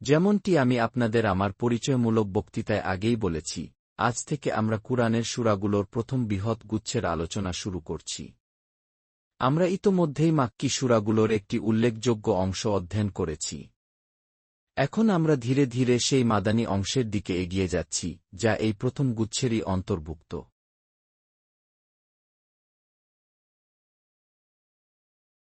যেমনটি আমি আপনাদের আমার পরিচয়মূলক বক্তৃতায় আগেই বলেছি, আজ থেকে আমরা কুরআনের সুরাগুলোর প্রথম বৃহৎ গুচ্ছের আলোচনা শুরু করছি। আমরা ইতোমধ্যেই মাক্কি সুরাগুলোর একটি উল্লেখযোগ্য অংশ অধ্যয়ন করেছি। এখন আমরা ধীরে ধীরে সেই মাদানী অংশের দিকে এগিয়ে যাচ্ছি, যা এই প্রথম গুচ্ছেরই অন্তর্ভুক্ত।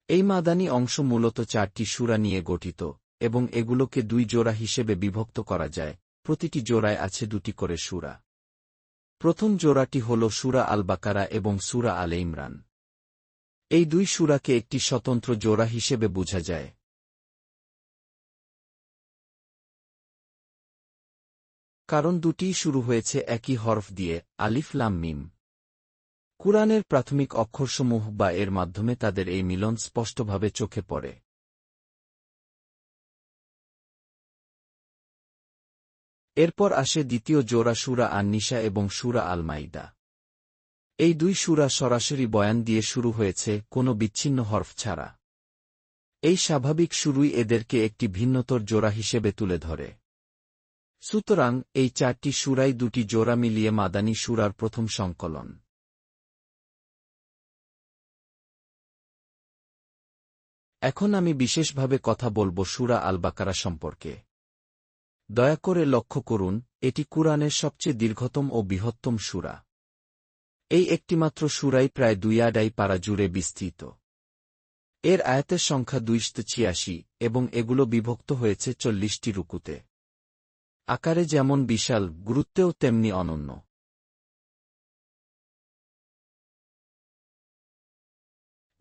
এই মাদানী অংশ মূলত চারটি সুরা নিয়ে গঠিত। এবং এগুলোকে দুই জোড়া হিসেবে বিভক্ত করা যায়। প্রতিটি জোড়ায় আছে দুটি করে সুরা। প্রথম জোড়াটি হল সুরা আল বাকারা এবং সুরা আলে ইমরান এই দুই সুরাকে একটি স্বতন্ত্র জোড়া হিসেবে বোঝা যায়। কারণ দুটিই শুরু হয়েছে একই হরফ দিয়ে, আলিফ লাম মিম। কুরআনের প্রাথমিক অক্ষরসমূহ বা এর মাধ্যমে তাদের এই মিলন স্পষ্টভাবে চোখে পড়ে। এরপর আসে দ্বিতীয় জোড়া সুরা আন্নিশা এবং সুরা আলমাইদা। এই দুই সুরা সরাসরি বয়ান দিয়ে শুরু হয়েছে, কোনো বিচ্ছিন্ন হরফ ছাড়া। এই স্বাভাবিক শুরুই এদেরকে একটি ভিন্নতর জোড়া হিসেবে তুলে ধরে। সুতরাং, এই চারটি সুরাই দুটি জোড়া মিলিয়ে মাদানী সুরার প্রথম সংকলন। এখন আমি বিশেষভাবে কথা বলব সুরা আল বাকারা সম্পর্কে। দয়া করে লক্ষ্য করুন, এটি কুরআনের সবচেয়ে দীর্ঘতম ও বৃহত্তম সুরা। এই একটিমাত্র সুরাই প্রায় দুই আডাই পাড়া জুড়ে বিস্তৃত। এর আয়াতের সংখ্যা দুইশত ছিয়াশি এবং এগুলো বিভক্ত হয়েছে চল্লিশটি রুকুতে। আকারে যেমন বিশাল, গুরুত্বেও তেমনি অনন্য।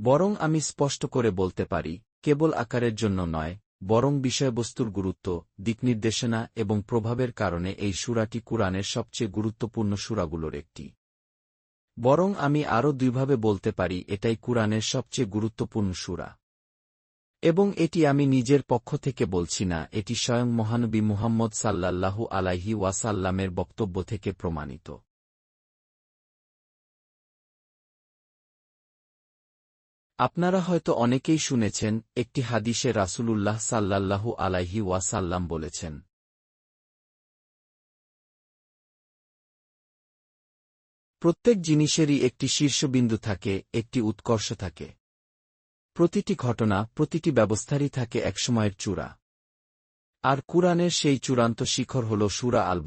বরং আমি স্পষ্ট করে বলতে পারি, কেবল আকারের জন্য নয় বরং বিষয়বস্তুর গুরুত্ব, দিকনির্দেশনা এবং প্রভাবের কারণে এই সুরাটি কুরআনের সবচেয়ে গুরুত্বপূর্ণ সুরাগুলোর একটি। বরং আমি আরও দুইভাবে বলতে পারি, এটাই কুরআনের সবচেয়ে গুরুত্বপূর্ণ সুরা। এবং এটি আমি নিজের পক্ষ থেকে বলছি না, এটি স্বয়ং মহানবী মুহাম্মদ সাল্লাল্লাহু আলাইহি ওয়াসাল্লামের বক্তব্য থেকে প্রমাণিত। আপনারা হয়তো অনেকেই শুনেছেন, একটি হাদিসে রাসূলুল্লাহ সাল্লাল্লাহু আলাইহি ওয়াসাল্লাম বলেছেন। প্রত্যেক জিনিসেরই একটি শীর্ষবিন্দু থাকে, একটি উৎকর্ষ থাকে। প্রতিটি ঘটনা, প্রতিটি ব্যবস্থারই থাকে একসময়ের চূড়া। আর কুরআনের সেই চূড়ান্ত শিখর হল সুরা আল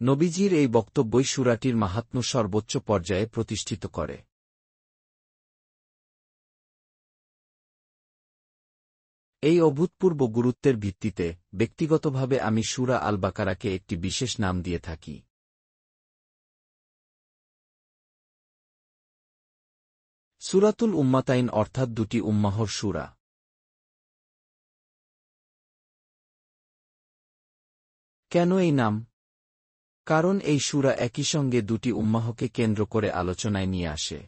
নবীজির এই বক্তব্যই সুরাটির মাহাত্ম্য সর্বোচ্চ পর্যায়ে প্রতিষ্ঠিত করে। এই অভূতপূর্ব গুরুত্বের ভিত্তিতে ব্যক্তিগতভাবে আমি সুরা আল বাকারাকে একটি বিশেষ নাম দিয়ে থাকি। সুরাতুল উম্মাতাইন অর্থাৎ দুটি উম্মাহর সুরা। কেন এই নাম? কারণ এই সুরা একই সঙ্গে দুটি উম্মাহকে কেন্দ্র করে আলোচনায় নিয়ে আসে।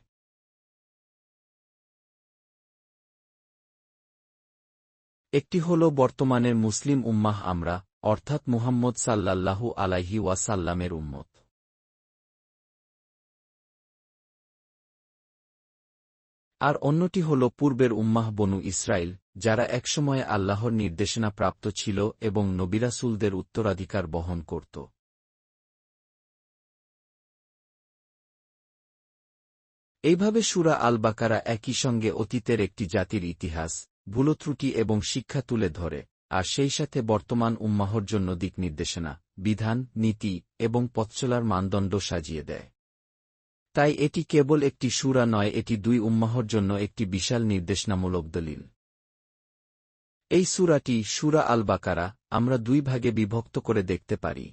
একটি হল, বর্তমানের মুসলিম উম্মাহ আমরা, অর্থাৎ মুহাম্মদ সাল্লাল্লাহু আলাইহি ওয়াসাল্লামের উম্মত। আর অন্যটি হল, পূর্বের উম্মাহ বনু ইসরায়েল যারা একসময়ে আল্লাহর নির্দেশনা প্রাপ্ত ছিল এবং নবিরাসুলদের উত্তরাধিকার বহন করত। এইভাবে সুরা আল বাকারা একই সঙ্গে অতীতের একটি জাতির ইতিহাস ভুলত্রুটি এবং শিক্ষা তুলে ধরে, আর সেই সাথে বর্তমান উম্মাহর জন্য দিক নির্দেশনা, বিধান, নীতি এবং পথচলার মানদণ্ড সাজিয়ে দেয়। তাই এটি কেবল একটি সুরা নয়, এটি দুই উম্মাহর জন্য একটি বিশাল নির্দেশনামূলক দলিল। এই সুরাটি সুরা আল বাকারা আমরা দুই ভাগে বিভক্ত করে দেখতে পারি।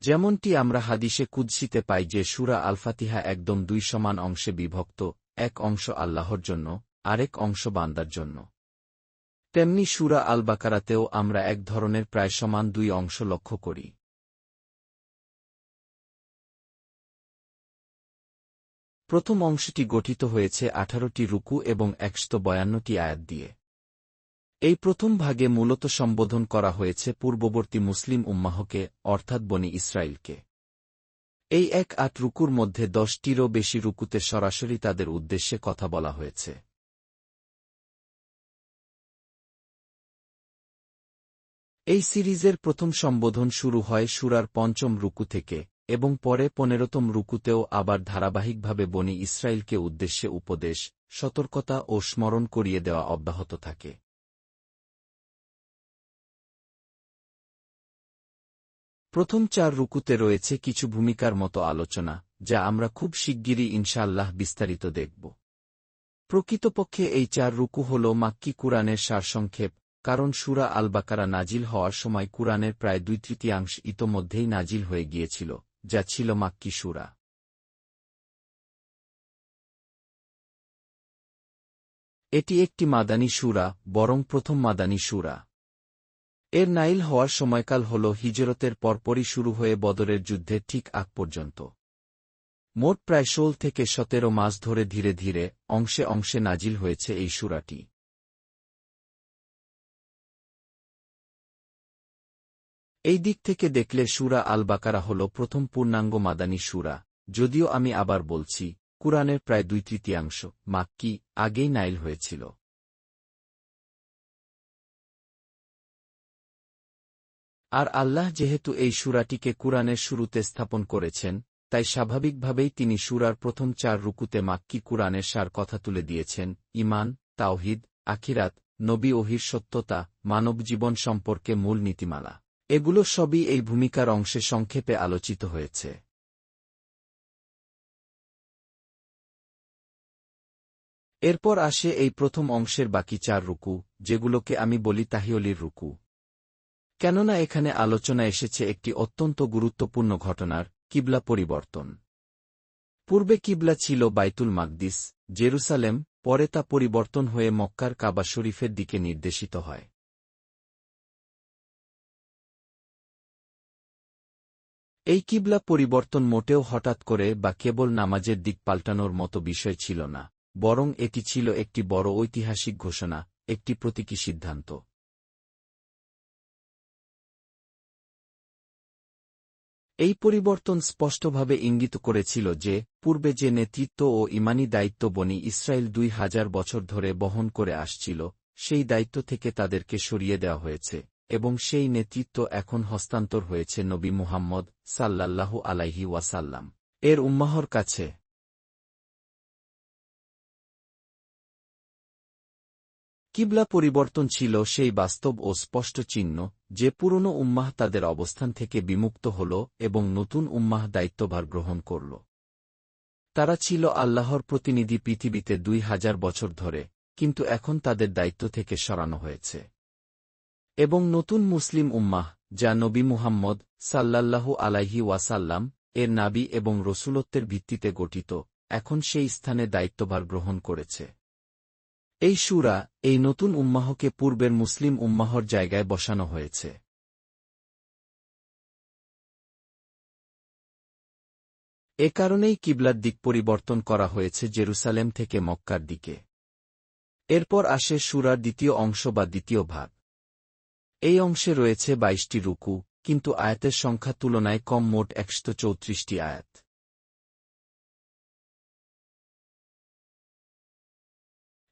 যেমনটি আমরা হাদিসে কুদ্সিতে পাই যে সুরা আলফাতিহা একদম দুই সমান অংশে বিভক্ত, এক অংশ আল্লাহর জন্য, আরেক অংশ বান্দার জন্য। তেমনি সুরা আল বাকারাতেও আমরা এক ধরনের প্রায় সমান দুই অংশ লক্ষ্য করি। প্রথম অংশটি গঠিত হয়েছে আঠারোটি রুকু এবং একশত বয়ান্নটি আয়াত দিয়ে। এই প্রথম ভাগে মূলত সম্বোধন করা হয়েছে পূর্ববর্তী মুসলিম উম্মাহকে, অর্থাৎ বনি ইসরায়েলকে এই এক আট রুকুর মধ্যে দশটিরও বেশি রুকুতে সরাসরি তাদের উদ্দেশ্যে কথা বলা হয়েছে। এই সিরিজের প্রথম সম্বোধন শুরু হয় সুরার পঞ্চম রুকু থেকে, এবং পরে পনেরোতম রুকুতেও আবার ধারাবাহিকভাবে বনি ইসরায়েলকে উদ্দেশ্যে উপদেশ, সতর্কতা ও স্মরণ করিয়ে দেওয়া অব্যাহত থাকে। প্রথম চার রুকুতে রয়েছে কিছু ভূমিকার মতো আলোচনা, যা আমরা খুব শিগগিরই ইনশাআল্লাহ বিস্তারিত দেখব। প্রকৃতপক্ষে এই চার রুকু হল মাক্কি কুরআনের সারসংক্ষেপ, কারণ সুরা আল বাকারা নাজিল হওয়ার সময় কুরআনের প্রায় দুই তৃতীয়াংশ ইতোমধ্যেই নাজিল হয়ে গিয়েছিল, যা ছিল মাক্কি সুরা। এটি একটি মাদানী সুরা, বরং প্রথম মাদানী সুরা। এর নাইল হওয়ার সময়কাল হল হিজরতের পরপরই শুরু হয়ে বদরের যুদ্ধের ঠিক আগ পর্যন্ত। মোট প্রায় ষোল থেকে সতেরো মাস ধরে ধীরে ধীরে অংশে অংশে নাজিল হয়েছে এই সুরাটি। এই দিক থেকে দেখলে সুরা আল বাকারা হল প্রথম পূর্ণাঙ্গ মাদানী সুরা, যদিও আমি আবার বলছি, কুরআনের প্রায় দুই তৃতীয়াংশ মাক্কি, আগেই নাইল হয়েছিল। আর আল্লাহ যেহেতু এই সুরাটিকে কুরআনের শুরুতে স্থাপন করেছেন, তাই স্বাভাবিকভাবেই তিনি সুরার প্রথম চার রুকুতে মাক্কি কুরআনের সার কথা তুলে দিয়েছেন ইমান তাওহিদ, আখিরাত, নবী ওহির সত্যতা মানব জীবন সম্পর্কে মূল নীতিমালা। এগুলো সবই এই ভূমিকার অংশে সংক্ষেপে আলোচিত হয়েছে। এরপর আসে এই প্রথম অংশের বাকি চার রুকু, যেগুলোকে আমি বলি তাহিয়লির রুকু। কেননা এখানে আলোচনা এসেছে একটি অত্যন্ত গুরুত্বপূর্ণ ঘটনার, কিবলা পরিবর্তন। পূর্বে কিবলা ছিল বাইতুল মাকদিস, জেরুসালেম, পরে তা পরিবর্তন হয়ে মক্কার কাবা শরীফের দিকে নির্দেশিত হয়। এই কিবলা পরিবর্তন মোটেও হঠাৎ করে বা কেবল নামাজের দিক পাল্টানোর মতো বিষয় ছিল না, বরং এটি ছিল একটি বড় ঐতিহাসিক ঘোষণা, একটি প্রতীকী সিদ্ধান্ত। এই পরিবর্তন স্পষ্টভাবে ইঙ্গিত করেছিল যে, পূর্বে যে নেতৃত্ব ও ইমানি দায়িত্ব বনি ইসরায়েল দুই হাজার বছর ধরে বহন করে আসছিল, সেই দায়িত্ব থেকে তাদেরকে সরিয়ে দেওয়া হয়েছে, এবং সেই নেতৃত্ব এখন হস্তান্তর হয়েছে নবী মুহাম্মদ সাল্লাল্লাহু আলাইহি ওয়াসাল্লাম। এর উম্মাহর কাছে কিবলা পরিবর্তন ছিল সেই বাস্তব ও স্পষ্ট চিহ্ন, যে পুরনো উম্মাহ তাদের অবস্থান থেকে বিমুক্ত হল এবং নতুন উম্মাহ দায়িত্বভার গ্রহণ করল। তারা ছিল আল্লাহর প্রতিনিধি পৃথিবীতে দুই হাজার বছর ধরে, কিন্তু এখন তাদের দায়িত্ব থেকে সরানো হয়েছে। এবং নতুন মুসলিম উম্মাহ, যা নবী মুহাম্মদ সাল্লাল্লাহু আলাইহি ওয়াসাল্লাম, এর নাবি এবং রসুলত্বের ভিত্তিতে গঠিত, এখন সেই স্থানে দায়িত্বভার গ্রহণ করেছে। এই সুরা এই নতুন উম্মাহকে পূর্বের মুসলিম উম্মাহর জায়গায় বসানো হয়েছে। এ কারণেই কিবলার দিক পরিবর্তন করা হয়েছে জেরুসালেম থেকে মক্কার দিকে। এরপর আসে সুরার দ্বিতীয় অংশ বা দ্বিতীয় ভাগ। এই অংশে রয়েছে বাইশটি রুকু, কিন্তু আয়াতের সংখ্যা তুলনায় কম মোট একশো চৌত্রিশটি আয়াত।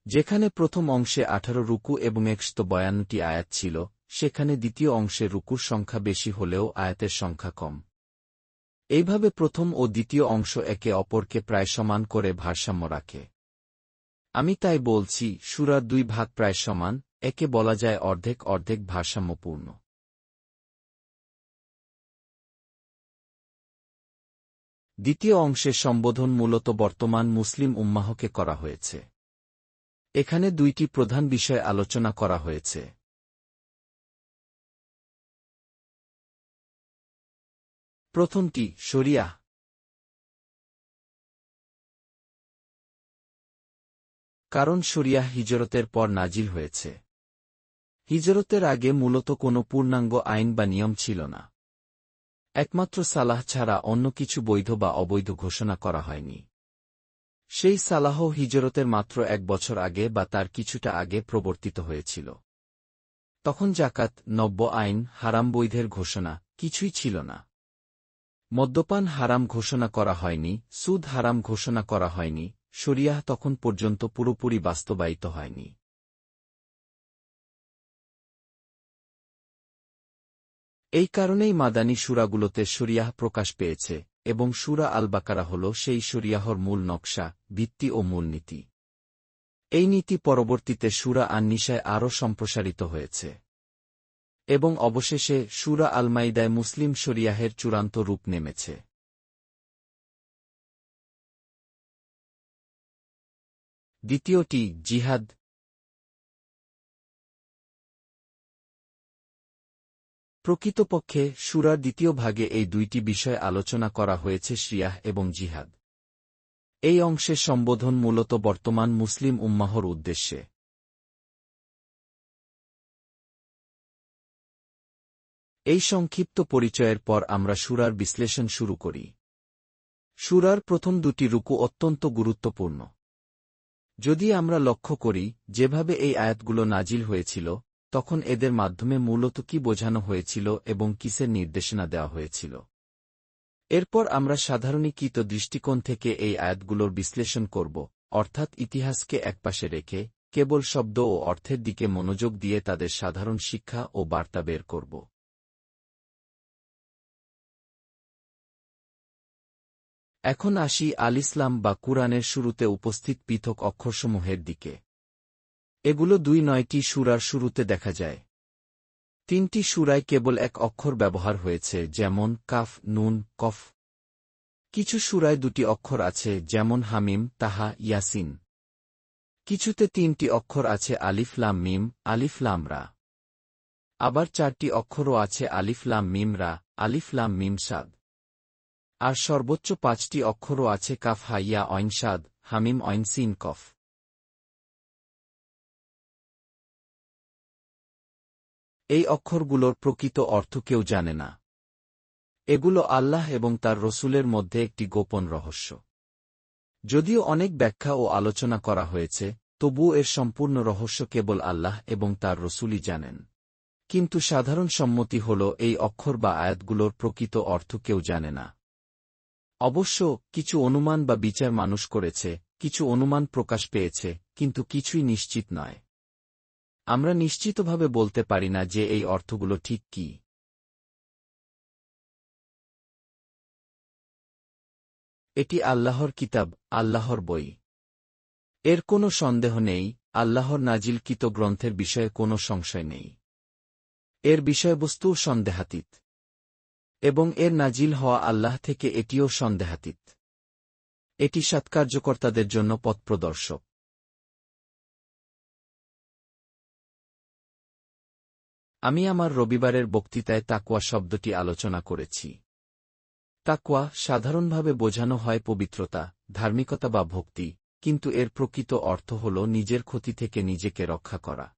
যেখানে প্রথম অংশে আঠারো রুকু এবং একশত বয়ান্নটি আয়াত ছিল, সেখানে দ্বিতীয় অংশে রুকুর সংখ্যা বেশি হলেও আয়াতের সংখ্যা কম। এইভাবে প্রথম ও দ্বিতীয় অংশ একে অপরকে প্রায় সমান করে ভারসাম্য রাখে। আমি তাই বলছি সুরার দুই ভাগ প্রায় সমান, একে বলা যায় অর্ধেক অর্ধেক ভারসাম্যপূর্ণ। দ্বিতীয় অংশের সম্বোধন মূলত বর্তমান মুসলিম উম্মাহকে করা হয়েছে। এখানে দুইটি প্রধান বিষয় আলোচনা করা হয়েছে। প্রথমটি, শরিয়া। কারণ শরিয়া হিজরতের পর নাজিল হয়েছে। হিজরতের আগে মূলত কোনো পূর্ণাঙ্গ আইন বা নিয়ম ছিল না। একমাত্র সালাহ ছাড়া অন্য কিছু বৈধ বা অবৈধ ঘোষণা করা হয়নি। সেই সালাহ হিজরতের মাত্র এক বছর আগে বা তার কিছুটা আগে প্রবর্তিত হয়েছিল। তখন জাকাত নব্য আইন, হারাম বৈধের ঘোষণা কিছুই ছিল না। মদ্যপান হারাম ঘোষণা করা হয়নি, সুদ হারাম ঘোষণা করা হয়নি শরিয়াহ তখন পর্যন্ত পুরোপুরি বাস্তবায়িত হয়নি। এই কারণেই মাদানী সুরাগুলোতে শরিয়াহ প্রকাশ পেয়েছে এবং সুরা আল বাকারা হল সেই শরিয়াহর মূল নকশা, ভিত্তি ও মূলনীতি এই নীতি পরবর্তীতে সুরা আন্নিশায় আরও সম্প্রসারিত হয়েছে। এবং অবশেষে সুরা আলমাইদায় মুসলিম শরিয়াহের চূড়ান্ত রূপ নেমেছে। দ্বিতীয়টি জিহাদ প্রকৃতপক্ষে, সুরার দ্বিতীয় ভাগে এই দুইটি বিষয় আলোচনা করা হয়েছে শ্রিয়াহ এবং জিহাদ। এই অংশে সম্বোধন মূলত বর্তমান মুসলিম উম্মাহর উদ্দেশ্যে। এই সংক্ষিপ্ত পরিচয়ের পর আমরা সুরার বিশ্লেষণ শুরু করি। সুরার প্রথম দুটি রুকু অত্যন্ত গুরুত্বপূর্ণ। যদি আমরা লক্ষ্য করি, যেভাবে এই আয়াতগুলো নাজিল হয়েছিল তখন এদের মাধ্যমে মূলত কি বোঝানো হয়েছিল এবং কিসের নির্দেশনা দেওয়া হয়েছিল। এরপর আমরা সাধারণীকৃত দৃষ্টিকোণ থেকে এই আয়াতগুলোর বিশ্লেষণ করব, অর্থাৎ ইতিহাসকে একপাশে রেখে কেবল শব্দ ও অর্থের দিকে মনোযোগ দিয়ে তাদের সাধারণ শিক্ষা ও বার্তা বের করব। এখন আসি আল ইসলাম বা কুরআনের শুরুতে উপস্থিত পৃথক অক্ষরসমূহের দিকে। এগুলো দুই নয়টি সুরার শুরুতে দেখা যায়। তিনটি সুরায় কেবল এক অক্ষর ব্যবহার হয়েছে, যেমন কাফ, নুন, কফ। কিছু সুরায় দুটি অক্ষর আছে, যেমন হামিম, তাহা, ইয়াসিন। কিছুতে তিনটি অক্ষর আছে আলিফলাম মিম আলিফলাম রা। আবার চারটি অক্ষরও আছে আলিফলাম মিম, রা আলিফলাম মিম, সাদ। আর সর্বোচ্চ পাঁচটি অক্ষরও আছে, কাফ হাইয়া অইনসাদ হামিম অইনসিন কফ। এই অক্ষরগুলোর প্রকৃত অর্থ কেউ জানে না। এগুলো আল্লাহ এবং তার রসুলের মধ্যে একটি গোপন রহস্য। যদিও অনেক ব্যাখ্যা ও আলোচনা করা হয়েছে তবুও এর সম্পূর্ণ রহস্য কেবল আল্লাহ এবং তার রসুলই জানেন। কিন্তু সাধারণ সম্মতি হল, এই অক্ষর বা আয়াতগুলোর প্রকৃত অর্থ কেউ জানে না। অবশ্য, কিছু অনুমান বা বিচার মানুষ করেছে, কিছু অনুমান প্রকাশ পেয়েছে, কিন্তু কিছুই নিশ্চিত নয়। আমরা নিশ্চিতভাবে বলতে পারি না যে এই অর্থগুলো ঠিক কি। এটি আল্লাহর কিতাব, আল্লাহর বই। এর কোনো সন্দেহ নেই, আল্লাহর নাজিলকৃত গ্রন্থের বিষয়ে কোনো সংশয় নেই। এর বিষয়বস্তুও সন্দেহাতীত। এবং এর নাজিল হওয়া আল্লাহ থেকে এটিও সন্দেহাতীত। এটি সৎকার্যকর্তাদের জন্য পথপ্রদর্শক। আমি আমার রবিবারের বক্তৃতায় তাকুয়া শব্দটি আলোচনা করেছি। তাকুয়া সাধারণভাবে বোঝানো হয় পবিত্রতা, ধার্মিকতা বা ভক্তি, কিন্তু এর প্রকৃত অর্থ হল নিজের ক্ষতি থেকে নিজেকে রক্ষা করা।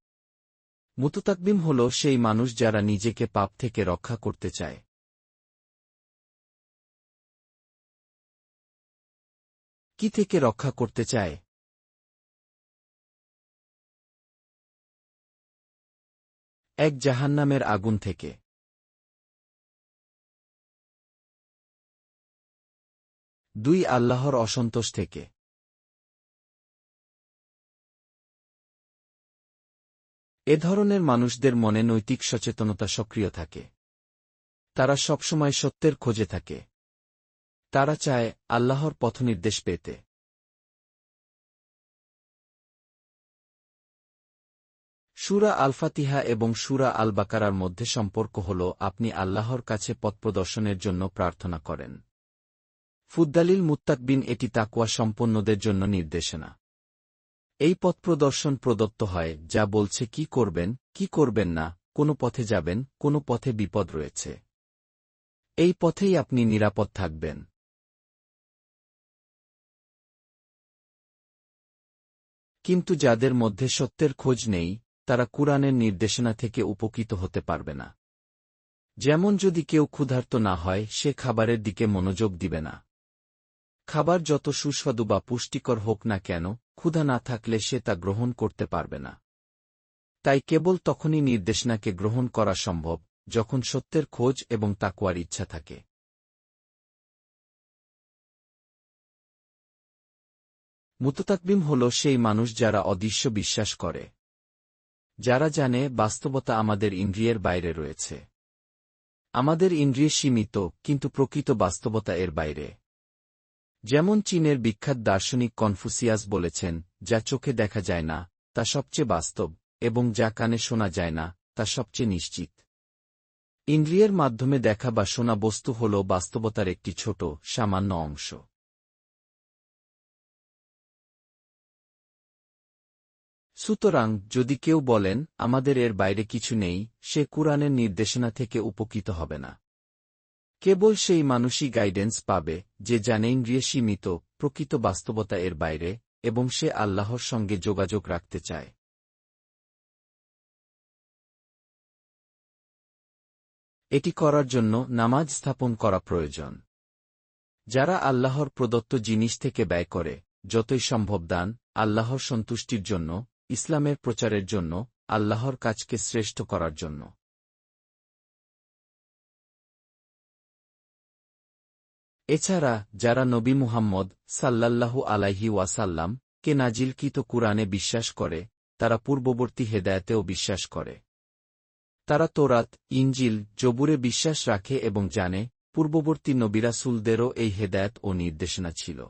মুতুতাকবিম হল সেই মানুষ যারা নিজেকে পাপ থেকে রক্ষা করতে চায়। কি থেকে রক্ষা করতে চায়? এক জাহান্নামের আগুন থেকে। দুই আল্লাহর অসন্তোষ থেকে। এ ধরনের মানুষদের মনে নৈতিক সচেতনতা সক্রিয় থাকে। তারা সবসময় সত্যের খোঁজে থাকে। তারা চায় আল্লাহর পথনির্দেশ পেতে। সুরা আলফাতিহা এবং সুরা আল বাকারার মধ্যে সম্পর্ক হল, আপনি আল্লাহর কাছে পথপ্রদর্শনের জন্য প্রার্থনা করেন। ফুদ্দালিল মুত্তাকবিন এটি তাকুয়া সম্পন্নদের জন্য নির্দেশনা। এই পথপ্রদর্শন প্রদত্ত হয়, যা বলছে কি করবেন কি করবেন না, কোনো পথে যাবেন, কোনো পথে বিপদ রয়েছে। এই পথেই আপনি নিরাপদ থাকবেন। কিন্তু যাদের মধ্যে সত্যের খোঁজ নেই তারা কুরআনের নির্দেশনা থেকে উপকৃত হতে পারবে না। যেমন যদি কেউ ক্ষুধার্ত না হয়, সে খাবারের দিকে মনোযোগ দিবে না। খাবার যত সুস্বাদু বা পুষ্টিকর হোক না কেন, ক্ষুধা না থাকলে সে তা গ্রহণ করতে পারবে না। তাই কেবল তখনই নির্দেশনাকে গ্রহণ করা সম্ভব, যখন সত্যের খোঁজ এবং তাকুয়ার ইচ্ছা থাকে। মুততাকবিম হল সেই মানুষ যারা অদৃশ্য বিশ্বাস করে। যারা জানে বাস্তবতা আমাদের ইন্দ্রিয়ের বাইরে রয়েছে। আমাদের ইন্দ্রিয় সীমিত, কিন্তু প্রকৃত বাস্তবতা এর বাইরে। যেমন চীনের বিখ্যাত দার্শনিক কনফুসিয়াস বলেছেন, যা চোখে দেখা যায় না, তা সবচেয়ে বাস্তব, এবং যা কানে শোনা যায় না, তা সবচেয়ে নিশ্চিত। ইন্দ্রিয়ের মাধ্যমে দেখা বা শোনা বস্তু হল বাস্তবতার একটি ছোট, সামান্য অংশ। সুতরাং যদি কেউ বলেন, আমাদের এর বাইরে কিছু নেই সে কুরআনের নির্দেশনা থেকে উপকৃত হবে না। কেবল সেই মানুষই গাইডেন্স পাবে, যে জানে ইন্দ্রিয়ে সীমিত, প্রকৃত বাস্তবতা এর বাইরে, এবং সে আল্লাহর সঙ্গে যোগাযোগ রাখতে চায়। এটি করার জন্য নামাজ স্থাপন করা প্রয়োজন। যারা আল্লাহর প্রদত্ত জিনিস থেকে ব্যয় করে, যতই সম্ভব দান, আল্লাহর সন্তুষ্টির জন্য ইসলামের প্রচারের জন্য, আল্লাহর কাজকে শ্রেষ্ঠ করার জন্য। এছাড়া, যারা নবী মুহাম্মদ সাল্লাল্লাহু আলাইহি ওয়াসাল্লাম কে নাজিলকৃত কুরআনে বিশ্বাস করে, তারা পূর্ববর্তী হেদায়তেও বিশ্বাস করে। তারা তোরাত ইঞ্জিল জবুরে বিশ্বাস রাখে এবং জানে, পূর্ববর্তী নবিরাসুলদেরও এই হেদায়ত ও নির্দেশনা ছিল।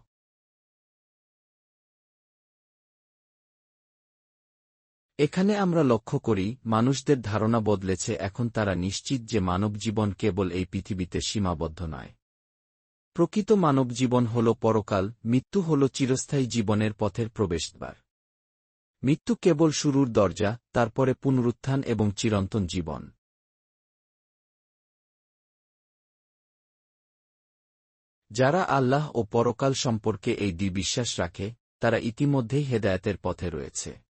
এখানে আমরা লক্ষ্য করি, মানুষদের ধারণা বদলেছে, এখন তারা নিশ্চিত যে মানব জীবন কেবল এই পৃথিবীতে সীমাবদ্ধ নয়। প্রকৃত মানব জীবন হল পরকাল, মৃত্যু হল চিরস্থায়ী জীবনের পথের প্রবেশদ্বার। মৃত্যু কেবল শুরুর দরজা, তারপরে পুনরুত্থান এবং চিরন্তন জীবন। যারা আল্লাহ ও পরকাল সম্পর্কে এই বিশ্বাস রাখে, তারা ইতিমধ্যেই হেদায়তের পথে রয়েছে।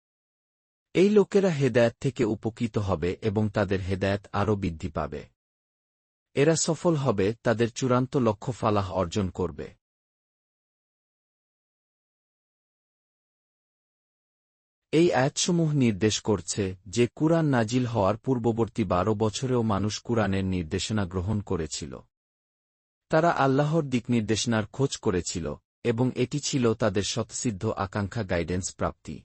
এই লোকেরা হেদায়ত থেকে উপকৃত হবে এবং তাদের হেদায়ত আরও বৃদ্ধি পাবে। এরা সফল হবে, তাদের চূড়ান্ত লক্ষ্য ফালাহ অর্জন করবে। এই আয়াতসমূহ নির্দেশ করছে যে কুরআন নাজিল হওয়ার পূর্ববর্তী বারো বছরেও মানুষ কুরআনের নির্দেশনা গ্রহণ করেছিল। তারা আল্লাহর দিকনির্দেশনার খোঁজ করেছিল এবং এটি ছিল তাদের স্বতসিদ্ধ আকাঙ্ক্ষা গাইডেন্স প্রাপ্তি।